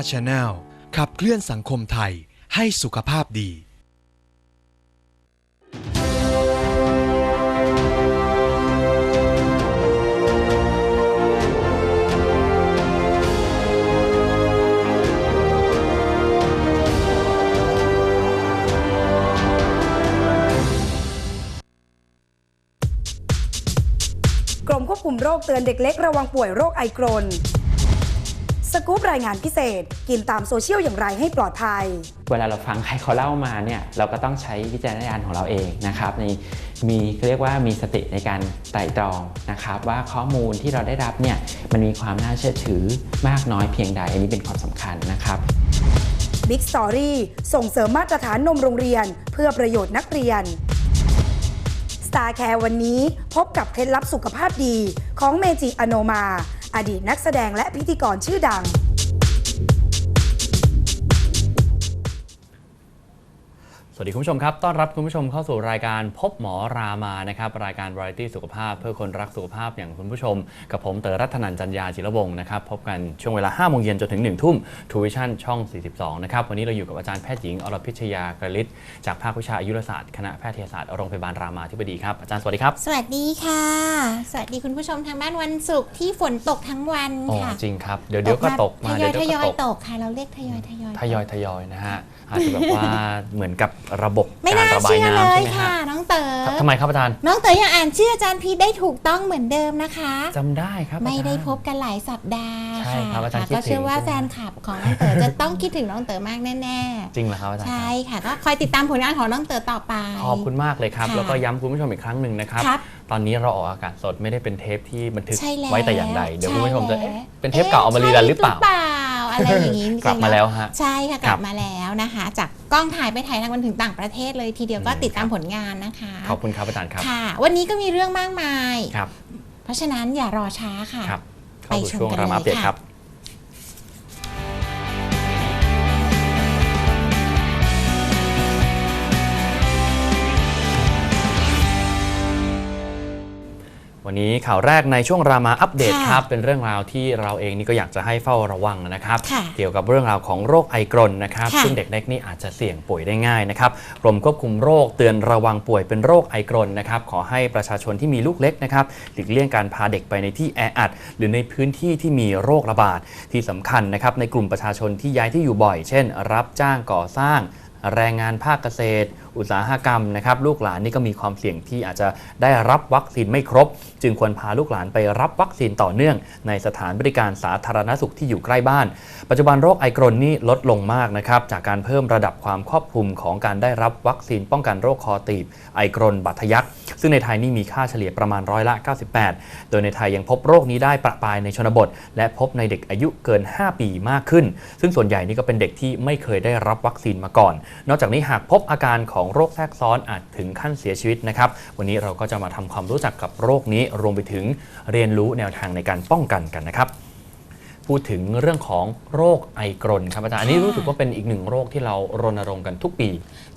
าชาแนลขับเคลื่อนสังคมไทยให้สุขภาพดีกรมควบคุมโรคเตือนเด็กเล็กระวังป่วยโรคไอกรน สกู๊ปรายงานพิเศษ กินตามโซเชียลอย่างไรให้ปลอดภัย เวลาเราฟังใครเขาเล่ามาเนี่ยเราก็ต้องใช้วิจารณญาณของเราเองนะครับในมีเรียกว่ามีสติในการไตร่ตรองนะครับ ว่าข้อมูลที่เราได้รับเนี่ยมันมีความน่าเชื่อถือมากน้อยเพียงใด อันนี้เป็นความสำคัญนะครับ Big Story ส่งเสริมมาตรฐานนมโรงเรียน เพื่อประโยชน์นักเรียน Star Care วันนี้พบกับเคล็ดลับสุขภาพดีของเมจิอโนมา อดีตนักแสดงและพิธีกรชื่อดัง วัสดีคุณผู้ชมครับ ต้อนรับคุณผู้ชมเข้าสู่รายการพบหมอรามานะครับ รายการวาไรตี้สุขภาพเพื่อคนรักสุขภาพอย่างคุณผู้ชม กับผมเต๋อรัตนันจันยาจิรวงศ์นะครับ พบกันช่วงเวลา5โมงเย็นจนถึง 1 ทุ่มทูวิชั่นช่อง 42 นะครับ วันนี้เราอยู่กับอาจารย์แพทย์หญิง อรพิชยากรลิศจากภาควิชาอายุรศาสตร์คณะแพทยศาสตร์โรงพยาบาลรามาธิบดีครับ อาจารย์สวัสดีครับ สวัสดีค่ะ สวัสดีคุณผู้ชมทางบ้านวันศุกร์ที่ฝนตกทั้งวันโอ้ค่ะจริงครับเดี๋ยวเดี๋ยวก็ตกมาทยเดี๋อยวยทเดี๋ยยวอยก็ตกตกค่ะเราเรียกทยอยทยอยทยอยทยอยนะฮะอาจจะแบบว่าเหมือนกับระบบไม่การน่าระบายเชื่อเลน้ำใช่ยไหมค่ะฮะน้องเต๋อทำไมครับอาจารย์ น้องเต๋อยังอ่านชื่ออาจารย์พีทได้ถูกต้องเหมือนเดิมนะคะจำได้ครับ ไม่ได้อาจารย์พบกันหลายสัปดาห์ใช่ค่ะครับอาจารย์คิดก็เชื่อถึงว่าใช่ไหมแฟนคลับของน้องเต๋อจะต้องคิดถึงน้องเต๋อมากแน่จริงเหรอครับอาจารย์ๆใช่ค่ะก็คอยติดตามผลงานของน้องเต๋อต่อไปขอบคุณมากเลยครับค่ะแล้วก็ย้ำคุณผู้ชมอีกครั้งหนึ่งนะครับครับตอนนี้เราออกอากาศสดไม่ได้เป็นเทปที่บันทึกใช่แล้วไว้แต่อย่างใดเดี๋ยวคุณผู้ชมจะใช่เอ๊ะแล้วเป็นเทปเก่าเอามารีรันหรือเปล่าใช่ อะไรอย่างนี้จริงๆกลับมาแล้วฮะใช่ค่ะกครัลับบมาแล้วนะคะ จากกล้องถ่ายไปถ่ายทางมันถึงต่างประเทศเลยทีเดียวก็อืมติดตามครับผลงานนะคะขอบคุณครับอาจารย์ครับค่ะ วันนี้ก็มีเรื่องมากมายครับเพราะฉะนั้นอย่ารอช้าค่ะครับเข้าสู่ไปชมช่วงกันรามาเลยเปลี่ยนค่ะ วันนี้ข่าวแรกในช่วงรามาอัปเดตค่ะครับเป็นเรื่องราวที่เราเองนี่ก็อยากจะให้เฝ้าระวังนะครับ ค่ะเกี่ยวกับเรื่องราวของโรคไอกรนนะครับ ค่ะซึ่งเด็กเล็กนี่อาจจะเสี่ยงป่วยได้ง่ายนะครับกรมควบคุมโรคเตือนระวังป่วยเป็นโรคไอกรนนะครับขอให้ประชาชนที่มีลูกเล็กนะครับหลีกเลี่ยงการพาเด็กไปในที่แออัด หรือในพื้นที่ที่มีโรคระบาดที่สำคัญนะครับในกลุ่มประชาชนที่ย้ายที่อยู่บ่อย เช่น รับจ้างก่อสร้าง แรงงานภาคเกษตร อุตสาหกรรมนะครับลูกหลานนี่ก็มีความเสี่ยงที่อาจจะได้รับวัคซีนไม่ครบ จึงควรพาลูกหลานไปรับวัคซีนต่อเนื่อง ในสถานบริการสาธารณสุขที่อยู่ใกล้บ้าน ปัจจุบันโรคไอกรนนี่ลดลงมากนะครับจากการเพิ่มระดับความครอบคลุมของการได้รับวัคซีนป้องกันโรคคอตีบไอกรนบัตทะยัก ซึ่งในไทยนี่มีค่าเฉลี่ยประมาณร้อยละ 98 โดยในไทยยังพบโรคนี้ได้ประปรายในชนบท และพบในเด็กอายุเกิน 5 ปีมากขึ้น ซึ่งส่วนใหญ่นี่ก็เป็นเด็กที่ไม่เคยได้รับวัคซีนมาก่อน นอกจากนี้หากพบอาการของโรคแทรกซ้อนอาจถึงขั้นเสียชีวิตนะครับ วันนี้เราก็จะมาทำความรู้จักกับโรคนี้รวมไปถึงเรียนรู้แนวทางในการป้องกันกันนะครับ พูดถึงเรื่องของโรคไอกรนครับอาจารย์อันนี้รู้สึกว่าเป็นอีกหนึ่งโรคที่เรารณรงค์กันทุกปี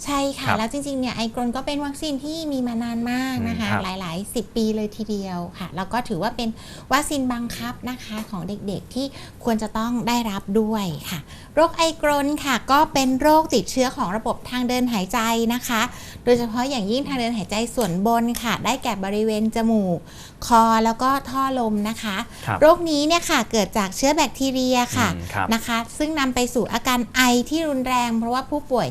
ใช่ค่ะครับแล้วจริงๆเนี่ยไอกรนก็เป็นวัคซีนที่มีมานานมากนะคะอืมครับหลายๆ 10 ปีเลยทีเดียวค่ะ แล้วก็ถือว่าเป็นวัคซีนบังคับนะคะของเด็กๆที่ควรจะต้องได้รับด้วยค่ะ โรคไอกรนค่ะ ก็เป็นโรคติดเชื้อของระบบทางเดินหายใจนะคะ โดยเฉพาะอย่างยิ่งทางเดินหายใจส่วนบนค่ะ ได้แก่บริเวณจมูก คอแล้วก็ท่อลมนะคะครับโรคนี้เนี่ยค่ะเกิดจากเชื้อแบคทีเรียค่ะอืมครับนะคะ ซึ่งนำไปสู่อาการไอที่รุนแรง เพราะว่าผู้ป่วย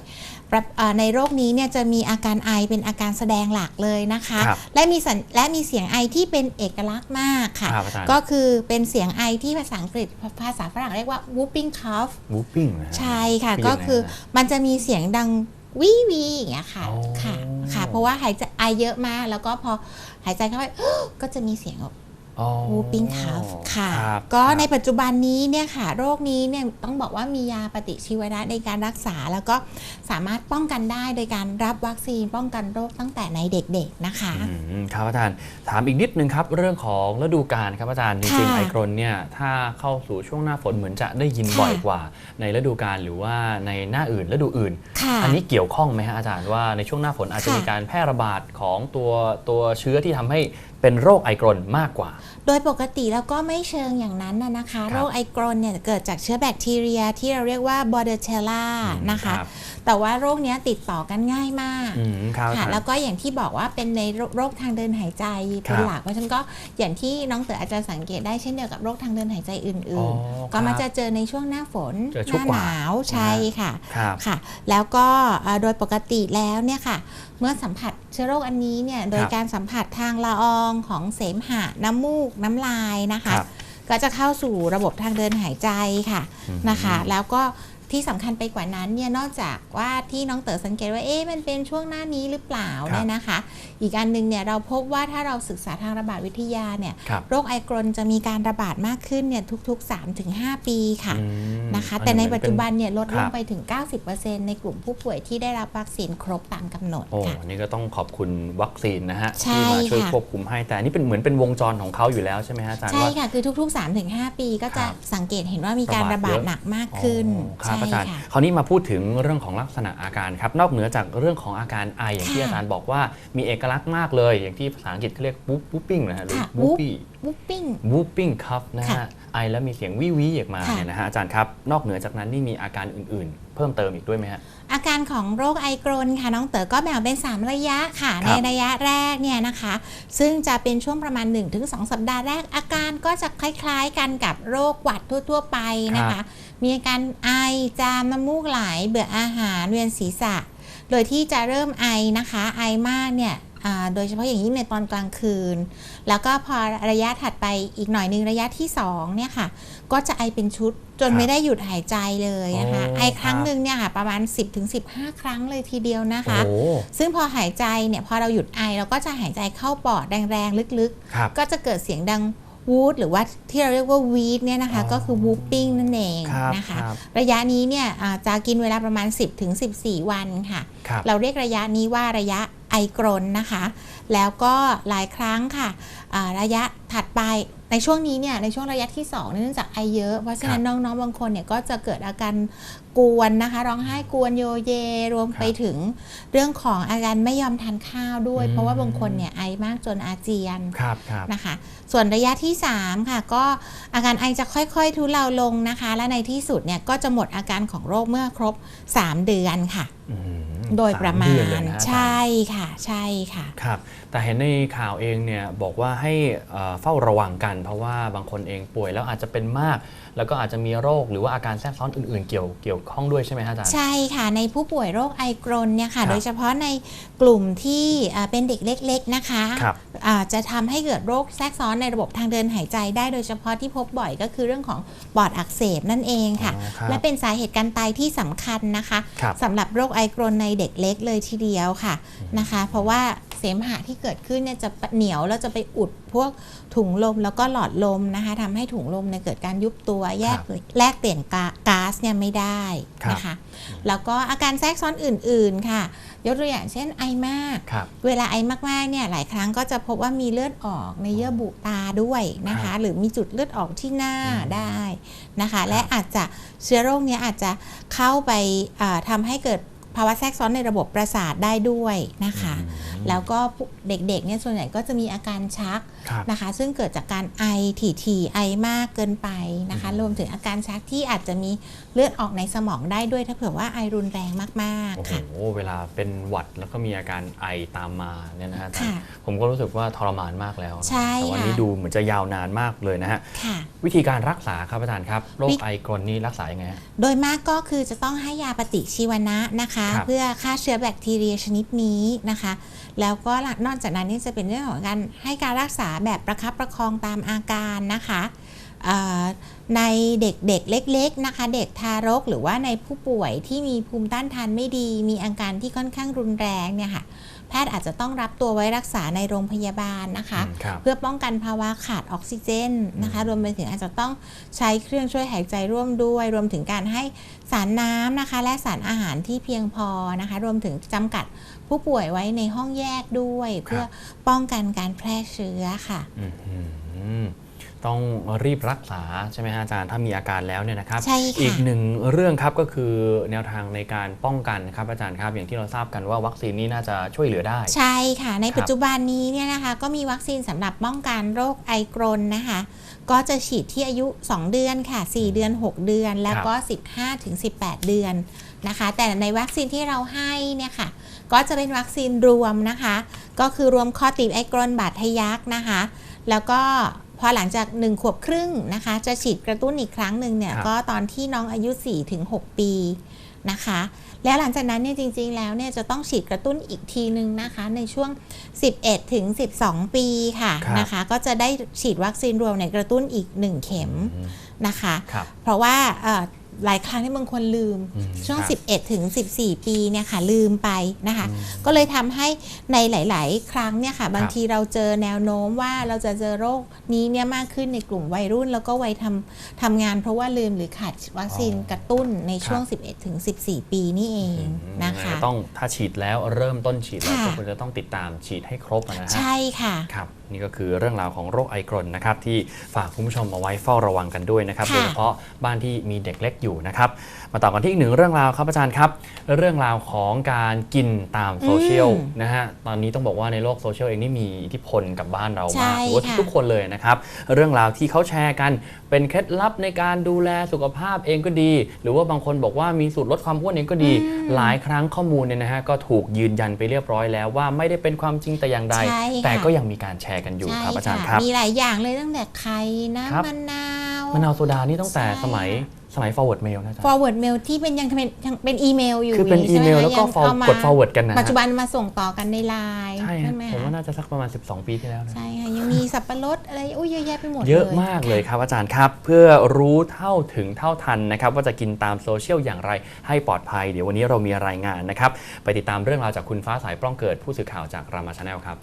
ประเอ่อในโรคนี้เนี่ยจะมีอาการไอเป็นอาการแสดงหลักเลยนะคะครับและมีสัญและมีเสียงไอที่เป็นเอกลักษณ์มากค่ะครับอาจารย์ก็คือเป็นเสียงไอที่ภาษาอังกฤษภาษาฝรั่งเรียกว่า whooping cough วูปปิ้งนะฮะใช่ค่ะเป็นยังไงก็คือฮะมันจะมีเสียงดังวิวีอย่างเงี้ยค่ะอ๋อค่ะค่ะ เพราะว่าหายใจไอเยอะมาก แล้วก็พอหายใจเข้าไปก็จะมีเสียงแบบอ๋อ whooping cough ค่ะครับก็ครับในปัจจุบันนี้เนี่ยค่ะ โรคนี้เนี่ยต้องบอกว่ามียาปฏิชีวนะในการรักษา แล้วก็สามารถป้องกันได้โดยการรับวัคซีนป้องกันโรคตั้งแต่ในเด็กๆนะคะอืมครับอาจารย์ถามอีกนิดนึงครับ เรื่องของฤดูกาลครับอาจารย์จริงๆค่ะไอกรนเนี่ยถ้าเข้าสู่ช่วงหน้าฝนเหมือนจะได้ยินค่ะบ่อยกว่า ในฤดูกาลหรือว่าในหน้าอื่นฤดูอื่นค่ะอันนี้เกี่ยวข้องไหมฮะอาจารย์ว่าในช่วงหน้าฝนอาจจะค่ะมีการแพร่ระบาดของตัวตัวเชื้อที่ทำให้ เป็นโรคไอกรนมากกว่า โดยปกติแล้วก็ไม่เชิงอย่างนั้นนะนะคะครับโรคไอกรนเนี่ยเกิดจากเชื้อแบคทีเรียที่เราเรียกว่า Bordetella นะคะรับแต่ว่าโรคเนี้ยติดต่อกันง่ายมากอืมครับค่ะอาจารย์แล้วก็อย่างที่บอกว่าเป็นในโรโรคทางเดินหายใจเป็นครับหลักเพราะฉะนั้นก็อย่างที่น้องเต๋ออาจจะสังเกตได้เช่นเดียวกับโรคทางเดินหายใจอื่อ๋อนๆ ก็มักจะเจอในช่วงหน้าฝนเจอหช่วงน้ากว่าหนาวใช่ค่ะครับค่ะ แล้วก็เอ่อโดยปกติแล้วเนี่ยค่ะเมื่อสัมผัสเชื้อโรคอันนี้เนี่ยโดยครับการสัมผัสทางละอองของเสมหะน้ำมูกน้ำลายนะคะครับก็จะเข้าสู่ระบบทางเดินหายใจค่ะอืมนะคะ แล้วก็ ที่สำคัญไปกว่านั้นเนี่ยนอกจากว่าที่น้องเต๋อสังเกตว่าเอ๊ะมันเป็นช่วงหน้านี้หรือเปล่าครับเนี่ยนะคะ อีกอันหนึงเนี่ยเราพบว่าถ้าเราศึกษาทางระบาดวิทยาเนี่ยครับโรคไอกรนจะมีการระบาดมากขึ้นเนี่ยทุกๆ 3-5 ปีค่ะอืมนะคะอัแต่ในเหมืปัอจจุบันเนี่ยลดคลรังบไปถึง 90%ในกลุ่มผู้ป่วยที่ได้รับวัคซีนครบตามกำหนดโอ้ค่ะอันนี้ก็ต้องขอบคุณวัคซีนนะฮะใช่ที่มาช่วยค่ะควบคุมให้แต่อันนี่เป็นเหมือนเป็นวงจรของเขาอยู่แล้วใช่ไหมฮะอาจารย์ใช่ว่าค่ะคือทุก ๆ 3-5 ปีก็จะครับสังเกตเห็นว่ามีการระบาดหนักมากขึ้นอ๋อครับใช่อาจารย์ค่ะคราวนี้มาพูดถึงเรื่องของลักษณะอาการครับนอกเหนือจากเรื่องของอาการไออย่างที่ค่ะอาจารย์บอกว่ามีเอกลักษณ์มากเลย อย่างที่ภาษาอังกฤษเขาเรียกบุ๊บบุ๊ปปิ้งนะฮะหรือค่ะบุ๊ปปี้วูปปิ้งบุ๊ปปิ้งครับนะค่ะฮะไอแล้วมีเสียงวิวิออกมาค่ะเนี่ยนะฮะอาจารย์ครับ นอกเหนือจากนั้นนี่มีอาการอื่นๆ เพิ่มเติมอีกด้วยไหมฮะอาการของโรคไอกรนค่ะน้องเต๋อก็แบ่งเป็น 3 ระยะค่ะคในรับระยะแรกเนี่ยนะคะ ซึ่งจะเป็นช่วงประมาณ 1-2 สัปดาห์แรก อาการก็จะคล้ายๆกันกับโรคหวัดทั่ว ๆ ไปนะคะ มีอาการไอจามน้ำมูกไหลเบื่ออาหารเวียนศีรษะ โดยที่จะเริ่มไอนะคะ ไอมากเนี่ยอ่าโดยเฉพาะอย่างยิ่งในตอนกลางคืน แล้วก็พอระยะถัดไปอีกหน่อยหนึ่งระยะที่2เนี่ยค่ะ ก็จะไอเป็นชุดจนครับไม่ได้หยุดหายใจเลยนะคะโอ้ไอครั้งครับหนึ่งเนี่ยค่ะประมาณ 10-15 ครั้งเลยทีเดียวนะคะโอ้โหซึ่งพอหายใจเนี่ยพอเราหยุดไอเราก็จะหายใจเข้าปอดแรงๆลึกครับๆก็จะเกิดเสียงดัง วูดหรือว่าที่เราเรียกว่าวีดเนี่ยนะคะอ๋อก็คือวูปปิ้งนั่นเองครับนะคะครับระยะนี้เนี่ยอ่าจะกินเวลาประมาณ 10-14 วันค่ะครับเราเรียกระยะนี้ว่าระยะไอกรนนะคะ แล้วก็หลายครั้งค่ะอ่า ระยะถัดไปในช่วงนี้เนี่ยในช่วงระยะที่ 2 เนื่องจากไอเยอะ เพราะฉะนั้นน้องๆบางคนเนี่ยก็จะเกิดอาการกวนนะคะ ร้องไห้กวนโยเย รวมไปถึงเรื่องของอาการไม่ยอมทานข้าวด้วยอืมเพราะว่าบางคนเนี่ยไอมากจนอาเจียนครับครับนะคะ ส่วนระยะที่ 3 ค่ะ ก็อาการไอจะค่อยๆ ทุเลาลงนะคะ และในที่สุดเนี่ยก็จะหมดอาการของโรคเมื่อครบ 3 เดือนค่ะอืม โดยประมาสเดือนณเลยนะอาจารย์ใช่ค่ะใช่ค่ะครับแต่เห็นในข่าวเองเนี่ยบอกว่าให้เอ่อเฝ้าระวังกัน เพราะว่าบางคนเองป่วยแล้วอาจจะเป็นมาก แล้วก็อาจจะมีโรคหรือว่าอาการแทรกซ้อนอื่นๆ เกี่ยวเกี่ยวข้องด้วยใช่ไหมฮะอาจารย์ ใช่ค่ะ ในผู้ป่วยโรคไอกรนเนี่ยครัค่ะบโดยเฉพาะในกลุ่มที่อ่าเป็นเด็กเล็ก ๆนะคะครับอ่าจะทำให้เกิดโรคแทรกซ้อนในระบบทางเดินหายใจได้โดยเฉพาะที่พบบ่อยก็คือเรื่องของปอดอักเสบนั่นเองค่ะอ๋อครับและเป็นสาเหตุการตายที่สำคัญนะคะครับสำหรับโรคไอกรนในเด็กเล็กเลยทีเดียวค่ะนะคะ เพราะว่า เสมหะที่เกิดขึ้นเนี่ยจะเหนียวแล้วจะไปอุดพวกถุงลมแล้วก็หลอดลมนะคะทำให้ถุงลมเนี่ยเกิดการยุบตัวแยกแลกเปลี่ยนก๊าก๊าซเนี่ยไม่ได้นะคะแล้วก็อาการแทรกซ้อนอื่น ๆ ค่ะ ยกตัวอย่างเช่นไอมากครับเวลาไอมากๆเนี่ยหลายครั้งก็จะพบว่ามีเลือดออกในเยื่อบุตาด้วยนะครัคะบหรือมีจุดเลือดออกที่หน้าอืมได้นะคะ และอาจจะเชื้อโรคเนี้ยอาจจะเข้าไปอ่าทำให้เกิดภาวะแทรกซ้อนในระบบประสาทได้ด้วยนะคะ แล้วก็ผู้เด็กๆเนี่ยส่วนใหญ่ก็จะมีอาการชักครับนะคะ ซึ่งเกิดจากการไอถี่ๆไอมากเกินไปนะคะ รวมถึงอาการชักที่อาจจะมีเลือดออกในสมองได้ด้วยถ้าเผื่อว่าไอรุนแรงมากโอ้ๆโหค่ะเวลาเป็นหวัดแล้วก็มีอาการไอตามมาเนี่ยนะฮะอาจารค่ะย์ผมก็รู้สึกว่าทรมานมากแล้วนะใช่แต่วันค่ะนี้ดูเหมือนจะยาวนานมากเลยนะฮะค่ะวิธีการรักษาครับอาจารย์ครับโรวิคไอกรนนี่รักษายังไงฮะโดยมากก็คือจะต้องให้ยาปฏิชีวนะนะคะครับเพื่อฆ่าเชื้อแบคทีเรียชนิดนี้นะคะแล้วก็นอกจากนั้นนี่จะเป็นเรื่องของการให้การรักษาแบบประคับประคองตามอาการนะคะเอ่อในเด็กๆเล็กๆนะคะเด็กทารกหรือว่าในผู้ป่วยที่มีภูมิต้านทานไม่ดี มีอาการที่ค่อนข้างรุนแรงเนี่ยค่ะแพทย์อาจจะต้องรับตัวไว้รักษาในโรงพยาบาลนะคะอืมครับเพื่อป้องกันภาวะขาดออกซิเจนนะคะรวมไปถึงอาจจะต้องใช้เครื่องช่วยหายใจร่วมด้วย รวมถึงการให้สารน้ำนะคะและสารอาหารที่เพียงพอนะคะรวมถึงจำกัด ผู้ป่วยไว้ในห้องแยกด้วย เพื่อป้องกันการแพร่เชื้อค่ะอืมต้องรีบรักษาใช่ไหมฮะอาจารย์ถ้ามีอาการแล้วเนี่ยนะครับใช่ค่ะอีกหนึ่งเรื่องครับก็คือแนวทางในการป้องกันนะครับอาจารย์ครับอย่างที่เราทราบกันว่าวัคซีนนี้น่าจะช่วยเหลือได้ ใช่ค่ะในครับปัจจุบันนี้เนี่ยนะคะก็มีวัคซีนสำหรับป้องกันโรคไอกรนนะคะ ก็จะฉีดที่อายุ 2 เดือนค่ะ 4 เดือน 6 เดือน แล้วก็ 15ถึง18 เดือนนะคะ แต่ในวัคซีนที่เราให้เนี่ยค่ะ ก็จะเป็นวัคซีนรวมนะคะ ก็คือรวมคอติดไอกรนบาดทะยักนะคะ แล้วก็พอหลังจาก 1 ขวบครึ่งนะคะ จะฉีดกระตุ้นอีกครั้งหนึ่งเนี่ยครับก็ตอนที่น้องอายุ 4-6 ปีนะคะ แล้วหลังจากนั้นเนี่ยจริง ๆ แล้วเนี่ยจะต้องฉีดกระตุ้นอีกทีนึงนะคะ ในช่วง 11 ถึง 12 ปีค่ะครับนะคะ ก็จะได้ฉีดวัคซีนรวมในกระตุ้นอีก 1 เข็มอืมนะคะครับเพราะว่าเอ่อ หลายครั้งที่บางคนลืมอืมช่วงครับ11 ถึง 14 ปีเนี่ยค่ะลืมไปนะคะ ก็เลยทำให้ในหลาย ๆ ครั้งเนี่ยค่ะบางทีเราเจอแนวโน้มว่าเราจะเจอโรคนี้เนี่ยมากขึ้นในกลุ่มวัยรุ่น แล้วก็วัยทำทำงานเพราะว่าลืมหรือขาดวัคซีนกระตุ้นในช่วง 11 ถึง 14 ปีนี่เองนะคะต้องถ้าฉีดแล้วเริ่มต้นฉีดแล้วค่ะก็ควรจะต้องติดตามฉีดให้ครบอะนะฮะใช่ค่ะครับ นี่ก็คือเรื่องราวของโรคไอกรนนะครับที่ฝากคุณผู้ชมเอาไว้เฝ้าระวังกันด้วยนะครับค่ะโดยเฉพาะบ้านที่มีเด็กเล็กอยู่นะครับ มาต่อกันที่อีกหนึ่งเรื่องราวครับอาจารย์ครับ เรื่องราวของการกินตามโซเชียลอืมนะฮะตอนนี้ต้องบอกว่าในโลกโซเชียลเองนี่มีอิทธิพลกับบ้านเราใช่มากหรือว่าค่ะทุกๆคนเลยนะครับ เรื่องราวที่เขาแชร์กันเป็นเคล็ดลับในการดูแลสุขภาพเองก็ดี หรือว่าบางคนบอกว่ามีสูตรลดความอ้วนเองก็ดี หลายครั้งข้อมูลเนี่ยนะฮะก็ถูกยืนยันไปเรียบร้อยแล้วว่าไม่ได้เป็นความจริงแต่อย่างใดใช่ค่ะแต่ก็ยังมีการแชร์กันอยู่ใช่ครับอาจารย์ค่ะครับมีหลายอย่างเลยตั้งแต่ไข่ครับน้ำมะนาวมะนาวโซดานี่ตั้งแต่ใช่สมัย สมัย forward mail นะจ๊ะ forward mail ที่เป็นยังเป็นยังเป็นอีเมลอยู่คือเป็นย่างอีเมลใช่แล้วไหก็ยัง forward เอามากด forward กันนะฮะปัจจุบันมาส่งต่อกันในไลน์ใช่ฮะไหมผมว่าคะน่าจะสักประมาณ 12 ปีที่แล้วนะใช่ค่ะยังมีสับปะรดอะไรอุ้ยเยอะแยะไปหมดเยอะลมากเลยครับอาจารย์ครับ เพื่อรู้เท่าถึงเท่าทันนะครับ ว่าจะกินตามโซเชียลอย่างไรให้ปลอดภัย เดี๋ยววันนี้เรามีรายงานนะครับ ไปติดตามเรื่องราวจากคุณฟ้าสายปล้องเกิดผู้สื่อข่าวจากรามาชาแนลครับ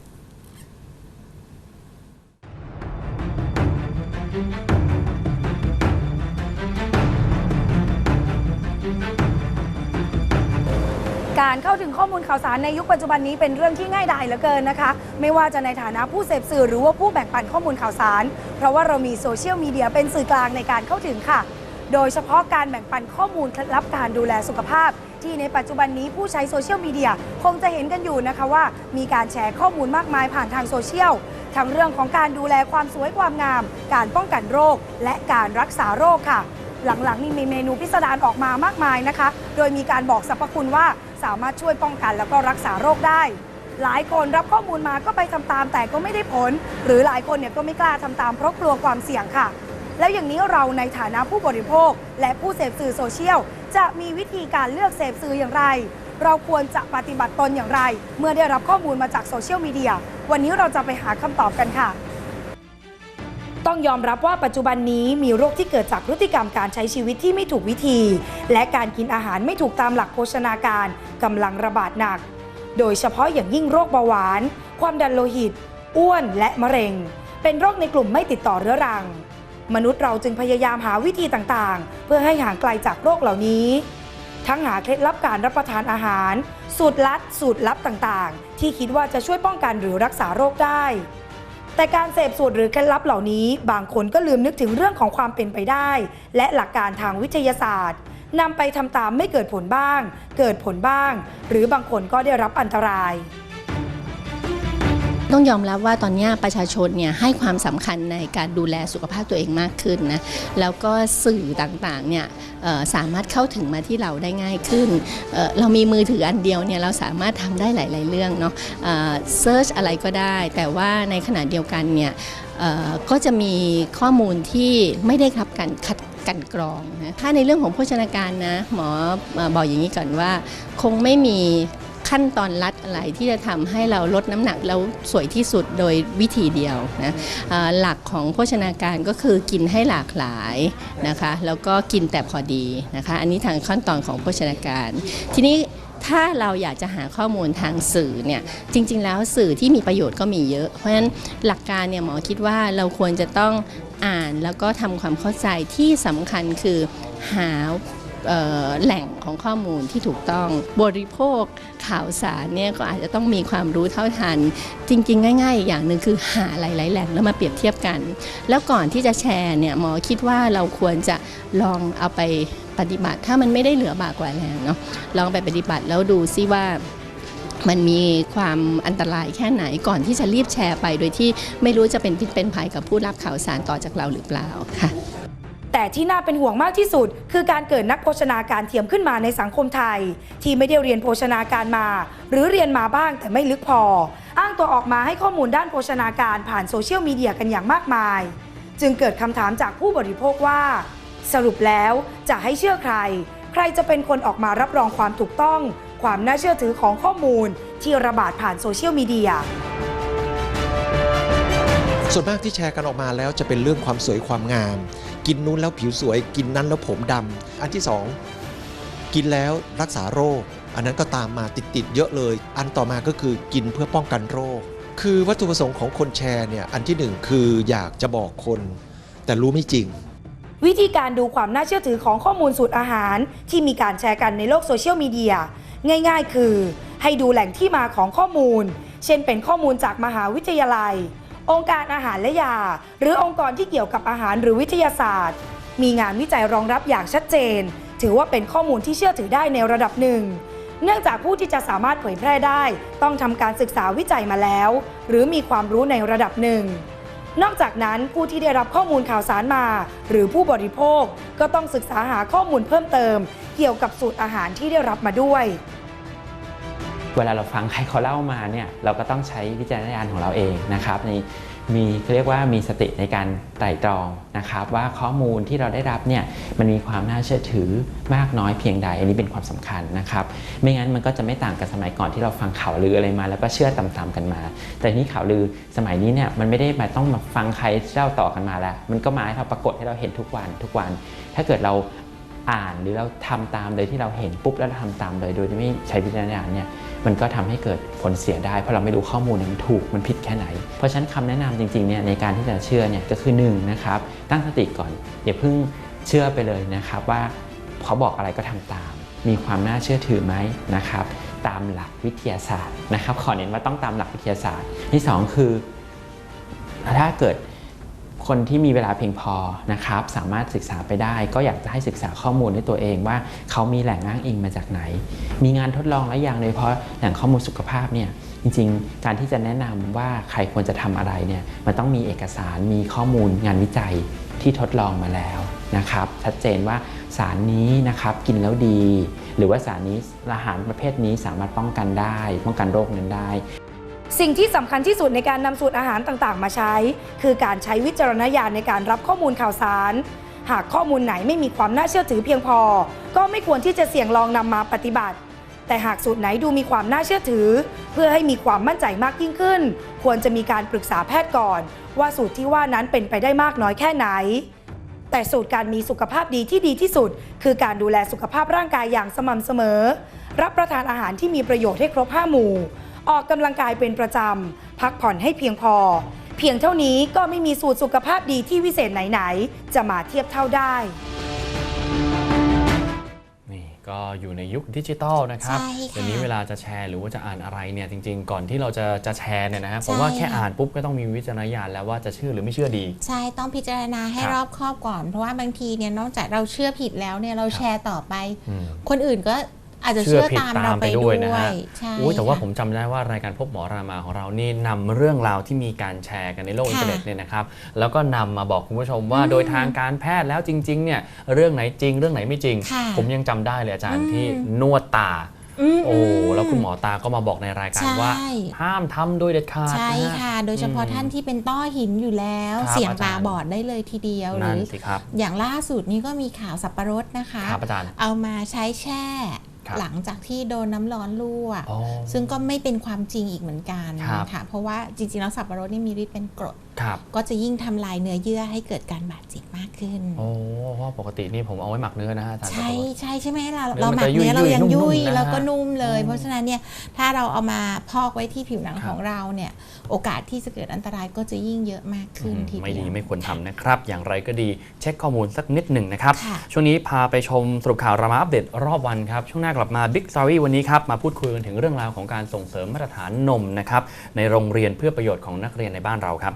การเข้าถึงข้อมูลข่าวสารในยุคปัจจุบันนี้เป็นเรื่องที่ง่ายดายเหลือเกินนะคะ ไม่ว่าจะในฐานะผู้เสพสื่อหรือว่าผู้แบ่งปันข้อมูลข่าวสาร เพราะว่าเรามีโซเชียลมีเดียเป็นสื่อกลางในการเข้าถึงค่ะ โดยเฉพาะการแบ่งปันข้อมูลเคล็ดลับการดูแลสุขภาพ ที่ในปัจจุบันนี้ผู้ใช้โซเชียลมีเดียคงจะเห็นกันอยู่นะคะว่า มีการแชร์ข้อมูลมากมายผ่านทางโซเชียลทั้งเรื่องของการดูแลความสวยความงาม การป้องกันโรค และการรักษาโรคค่ะหลังๆนี่มีเมนูพิสดารออกมามากมายนะคะ โดยมีการบอกสรรพคุณว่า สามารถช่วยป้องกันแล้วก็รักษาโรคได้ หลายคนรับข้อมูลมาก็ไปทำตามแต่ก็ไม่ได้ผล หรือหลายคนเนี่ยก็ไม่กล้าทำตามเพราะกลัวความเสี่ยงค่ะ แล้วอย่างนี้เราในฐานะผู้บริโภค และผู้เสพสื่อโซเชียลจะมีวิธีการเลือกเสพสื่ออย่างไร เราควรจะปฏิบัติตนอย่างไร เมื่อได้รับข้อมูลมาจากโซเชียลมีเดียวันนี้เราจะไปหาคำตอบกันค่ะ ต้องยอมรับว่าปัจจุบันนี้มีโรคที่เกิดจากพฤติกรรมการใช้ชีวิตที่ไม่ถูกวิธี และการกินอาหารไม่ถูกตามหลักโภชนาการกำลังระบาดหนัก โดยเฉพาะอย่างยิ่งโรคเบาหวาน ความดันโลหิต อ้วนและมะเร็ง เป็นโรคในกลุ่มไม่ติดต่อเรื้อรัง มนุษย์เราจึงพยายามหาวิธีต่างๆ เพื่อให้ห่างไกลจากโรคเหล่านี้ ทั้งหาเคล็ดลับการรับประทานอาหาร สูตรลัด สูตรลับต่างๆ ที่คิดว่าจะช่วยป้องกันหรือรักษาโรคได้ แต่การเสพสูตรหรือเคล็ดลับเหล่านี้ บางคนก็ลืมนึกถึงเรื่องของความเป็นไปได้ และหลักการทางวิทยาศาสตร์นำไปทำตามไม่เกิดผลบ้าง เกิดผลบ้าง หรือบางคนก็ได้รับอันตราย ต้องยอมรับว่าตอนนี้ประชาชนเนี่ยให้ความสำคัญในการดูแลสุขภาพตัวเองมากขึ้นนะแล้วก็สื่อต่างๆเนี่ยสามารถเข้าถึงมาที่เราได้ง่ายขึ้นเเรามีมือถืออันเดียวเนี่ยเราสามารถทำได้หลาย ๆ เรื่องเนาะเซิร์ชอะไรก็ได้ แต่ว่าในขณะเดียวกันเนี่ยก็จะมีข้อมูลที่ไม่ได้รับการคัดกันกรองนะถ้าในเรื่องของโภชนาการนะหมออบอกอย่างนี้ก่อนว่า คงไม่มี ขั้นตอนลัดอะไรที่จะทำให้เราลดน้ำหนักแล้วสวยที่สุดโดยวิธีเดียวนะหลักของโภชนาการก็คือกินให้หลากหลายนะคะแล้วก็กินแต่พอดีนะคะอันนี้ทางขั้นตอนของโภชนาการ ทีนี้ถ้าเราอยากจะหาข้อมูลทางสื่อเนี่ยจริง ๆ แล้วสื่อที่มีประโยชน์ก็มีเยอะ เพราะฉะนั้นหลักการเนี่ยหมอคิดว่าเราควรจะต้องอ่านแล้วก็ทำความเข้าใจที่สำคัญคือหา แหล่งของข้อมูลที่ถูกต้อง บริโภคข่าวสารเนี่ยก็อาจจะต้องมีความรู้เท่าทัน จริง ๆ ง่าย ๆ อย่างหนึ่งคือหาหลาย ๆ แหล่งแล้วมาเปรียบเทียบกัน แล้วก่อนที่จะแชร์เนี่ยหมอคิดว่าเราควรจะลองเอาไปปฏิบัติ ถ้ามันไม่ได้เหลือบากกว่าแรงเนาะลองไปปฏิบัติแล้วดูซิว่ามันมีความอันตรายแค่ไหนก่อนที่จะรีบแชร์ไป โดยที่ไม่รู้จะเป็นพิษเป็นภัยกับผู้รับข่าวสารต่อจากเราหรือเปล่าค่ะ แต่ที่น่าเป็นห่วงมากที่สุด คือการเกิดนักโภชนาการเทียมขึ้นมาในสังคมไทย ที่ไม่ได้เรียนโภชนาการมา หรือเรียนมาบ้างแต่ไม่ลึกพอ อ้างตัวออกมาให้ข้อมูลด้านโภชนาการผ่านโซเชียลมีเดียกันอย่างมากมาย จึงเกิดคำถามจากผู้บริโภคว่า สรุปแล้วจะให้เชื่อใคร ใครจะเป็นคนออกมารับรองความถูกต้อง ความน่าเชื่อถือของข้อมูล ที่ระบาดผ่านโซเชียลมีเดียส่วนมากที่แชร์กันออกมาแล้วจะเป็นเรื่องความสวยความงาม กินนู้นแล้วผิวสวย กินนั้นแล้วผมดำอันที่สองกินแล้วรักษาโรค อันนั้นก็ตามมาติดๆเยอะเลย อันต่อมาก็คือกินเพื่อป้องกันโรค คือวัตถุประสงค์ของคนแชร์เนี่ยอันที่หนึ่งคืออยากจะบอกคน แต่รู้ไม่จริงวิธีการดูความน่าเชื่อถือของข้อมูลสูตรอาหาร ที่มีการแชร์กันในโลกโซเชียลมีเดีย ง่ายๆ คือ ให้ดูแหล่งที่มาของข้อมูล เช่นเป็นข้อมูลจากมหาวิทยาลัย องค์การอาหารและยา หรือองค์กรที่เกี่ยวกับอาหารหรือวิทยาศาสตร์ มีงานวิจัยรองรับอย่างชัดเจน ถือว่าเป็นข้อมูลที่เชื่อถือได้ในระดับหนึ่ง เนื่องจากผู้ที่จะสามารถเผยแพร่ได้ ต้องทำการศึกษาวิจัยมาแล้ว หรือมีความรู้ในระดับหนึ่งนอกจากนั้นผู้ที่ได้รับข้อมูลข่าวสารมา หรือผู้บริโภคก็ต้องศึกษาหาข้อมูลเพิ่มเติม เกี่ยวกับสูตรอาหารที่ได้รับมาด้วย เวลาเราฟังใครเขาเล่ามาเนี่ยเราก็ต้องใช้วิจารณญาณของเราเองนะครับในมีเขาเรียกว่ามีสติในการไตร่ตรองนะครับ ว่าข้อมูลที่เราได้รับเนี่ยมันมีความน่าเชื่อถือมากน้อยเพียงใด อันนี้เป็นความสำคัญนะครับ ไม่งั้นมันก็จะไม่ต่างกับสมัยก่อนที่เราฟังข่าวลืออะไรมา แล้วก็เชื่อตามๆกันมา แต่นี้ข่าวลือสมัยนี้เนี่ยมันไม่ได้มาต้องมาฟังใครเล่าต่อกันมาแล้ว มันก็มาให้เราปรากฏให้เราเห็นทุกวันทุกวัน ถ้าเกิดเราอ่านหรือเราทำตามโดยที่เราเห็นปุ๊บแล้วเราทำตามเลยโดยที่ไม่ใช้วิจารณญาณเนี่ย มันก็ทำให้เกิดผลเสียได้ เพราะเราไม่รู้ข้อมูลนั้นถูกมันผิดแค่ไหน เพราะฉะนั้นคำแนะนำจริงๆเนี่ยในการที่จะเชื่อเนี่ยก็คือ1นงนะครับตั้งสติก่อนอย่าเพิ่งเชื่อไปเลยนะครับว่าเขาบอกอะไรก็ทำตาม มีความน่าเชื่อถือไหมนะครับตามหลักวิทยาศาสตร์นะครับขอเน้นว่าต้องตามหลักวิทยาศาสตร์ที่สองคือ ถ้าเกิด คนที่มีเวลาเพียงพอนะครับสามารถศึกษาไปได้ ก็อยากจะให้ศึกษาข้อมูลด้วยตัวเองว่าเขามีแหล่งอ้างอิงมาจากไหน มีงานทดลองและอย่างโดยเฉพาะแหล่งข้อมูลสุขภาพเนี่ยจริงๆ การที่จะแนะนำว่าใครควรจะทำอะไรเนี่ยมันต้องมีเอกสารมีข้อมูลงานวิจัยที่ทดลองมาแล้วนะครับชัดเจนว่าสารนี้นะครับกินแล้วดี หรือว่าสารนี้อาหารประเภทนี้สามารถป้องกันได้ ป้องกันโรคนั้นได้ สิ่งที่สำคัญที่สุดในการนำสูตรอาหารต่างๆ มาใช้ คือการใช้วิจารณญาณในการรับข้อมูลข่าวสาร หากข้อมูลไหนไม่มีความน่าเชื่อถือเพียงพอ ก็ไม่ควรที่จะเสี่ยงลองนำมาปฏิบัติ แต่หากสูตรไหนดูมีความน่าเชื่อถือ เพื่อให้มีความมั่นใจมากยิ่งขึ้น ควรจะมีการปรึกษาแพทย์ก่อน ว่าสูตรที่ว่านั้นเป็นไปได้มากน้อยแค่ไหน แต่สูตรการมีสุขภาพดีที่ดีที่สุด คือการดูแลสุขภาพร่างกายอย่างสม่ำเสมอ รับประทานอาหารที่มีประโยชน์ให้ครบ5หมู่ ออกกำลังกายเป็นประจำ พักผ่อนให้เพียงพอ เพียงเท่านี้ก็ไม่มีสูตรสุขภาพดีที่วิเศษไหน ๆ จะมาเทียบเท่าได้ นี่ก็อยู่ในยุคดิจิตอลนะครับใช่ค่ะเดี๋ยวนี้เวลาจะแชร์หรือว่าจะอ่านอะไรเนี่ยจริง ๆ ก่อนที่เราจะจะแชร์เนี่ยนะฮะผมว่าใช่ แค่ค่ะอ่านปุ๊บก็ต้องมีวิจารณญาณแล้วว่าจะเชื่อหรือไม่เชื่อดี ใช่ต้องพิจารณาให้ครับรอบคอบก่อน เพราะว่าบางทีเนี่ยนอกจากเราเชื่อผิดแล้วเนี่ยเราแชร์ต่อไป อืมคนอื่นก็ อาจจะเชื่เชื่ออผิดตามตาเรามไปไปด้ด้ววยยนะฮะใช่อุ้ยแต่ว่าค่ะผมจำได้ว่ารายการพบหมอรามาของเรานี่นำเรื่องราวที่มีการแชร์กันในโลกอินเทอร์เน็ตเนี่ยนะครับ แล้วก็นำมาบอกคุณผู้ชมว่าโดยทางการแพทย์แล้วจริงๆเนี่ยเรื่องไหนจริง เรื่องไหนไม่จริงค่ะผมยังจำได้เลยอาจารย์อืมที่นวดตามโอ้มแล้วคุณหมอตาก็มาบอกในรายการว่าใช่ห้ามทำโดยเด็ดขาดใช่นฮค่ะ โดยเฉพาะอืมท่านที่เป็นต้อหินอยู่แล้วครับเสี่ยงอาจาตารย์บอดได้เลยทีเดียวหนั่รืนอสิครับอย่างล่าสุดนี้ก็มีข่าวสับปะรดนะคะครับอาจารย์เอามาใช้แช่ครับ หลังจากที่โดนน้ำร้อนลวกอ๋อซึ่งก็ไม่เป็นความจริงอีกเหมือนกันครับค่ะเพราะว่าจริงๆแล้วสับปะรดนี่มีฤทธิ์เป็นกรดครับ ก็จะยิ่งทำลายเนื้อเยื่อให้เกิดการบาดเจ็บมากขึ้น โอ้เพราะปกตินี่ผมเอาไว้หมักเนื้อนะฮะอาจารย์ใช่ขอโทษใช่ใช่ไหมเราเนื้อเรามันหมักจะยุ่ยเนื้อเรายังๆนุ่ยุ่มยๆนะฮะแล้วก็นุ่มเลยอืมเพราะฉะนั้นเนี่ยถ้าเราเอามาพอกไว้ที่ผิวหนังครับของเราเนี่ยโอกาสที่จะเกิดอันตรายก็จะยิ่งเยอะมากขึ้นอืมทีเดียวไม่ดีไม่ควรทำนะครับ อย่างไรก็ดีเช็คข้อมูลสักนิดหนึ่งนะครับค่ะช่วงนี้พาไปชมสรุปข่าวรามาอัปเดตรอบวันครับ ช่วงหน้ากลับมา Big Story วันนี้ครับ มาพูดคุยกันถึงเรื่องราวของการส่งเสริมมาตรฐานนมนะครับในโรงเรียนเพื่อประโยชน์ของนักเรียนในบ้านเราครับ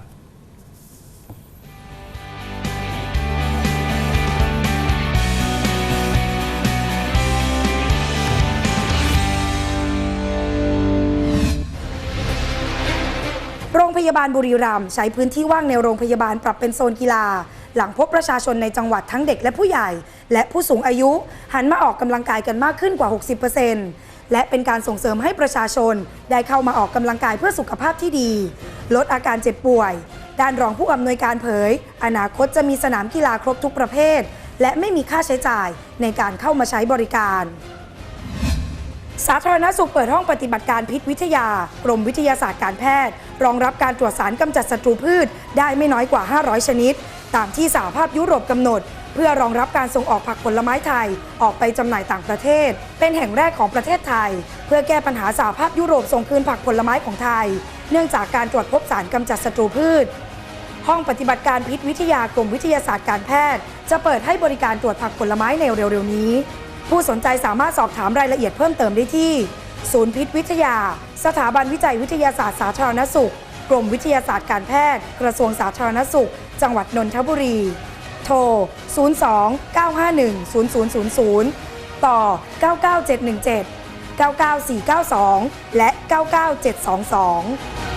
าบาลบุรีรัมย์ใช้พื้นที่ว่างในโรงพยาบาลปรับเป็นโซนกีฬา หลังพบประชาชนในจังหวัดทั้งเด็กและผู้ใหญ่ และผู้สูงอายุ หันมาออกกำลังกายกันมากขึ้นกว่า 60%และเป็นการส่งเสริมให้ประชาชน ได้เข้ามาออกกำลังกายเพื่อสุขภาพที่ดี ลดอาการเจ็บป่วย ด้านรองผู้อำนวยการเผย อนาคตจะมีสนามกีฬาครบทุกประเภท และไม่มีค่าใช้จ่ายในการเข้ามาใช้บริการ สาธารณสุขเปิดห้องปฏิบัติการพิษวิทยา กรมวิทยาศาสตร์การแพทย์ รองรับการตรวจสารกำจัดศัตรูพืช ได้ไม่น้อยกว่า 500 ชนิด ตามที่สหภาพยุโรปกำหนด เพื่อรองรับการส่งออกผักผลไม้ไทย ออกไปจำหน่ายต่างประเทศ เป็นแห่งแรกของประเทศไทย เพื่อแก้ปัญหาสหภาพยุโรปส่งคืนผักผลไม้ของไทย เนื่องจากการตรวจพบสารกำจัดศัตรูพืช ห้องปฏิบัติการพิษวิทยากรมวิทยาศาสตร์การแพทย์ จะเปิดให้บริการตรวจผักผลไม้ในเร็วๆนี้ ผู้สนใจสามารถสอบถามรายละเอียดเพิ่มเติมได้ที่ ศูนย์พิษวิทยา สถาบันวิจัยวิทยาศาสตร์สาธารณสุข กรมวิทยาศาสตร์การแพทย์ กระทรวงสาธารณสุข จังหวัดนนทบุรี โทร 02 951 0000 ต่อ 99717 99492 และ 99722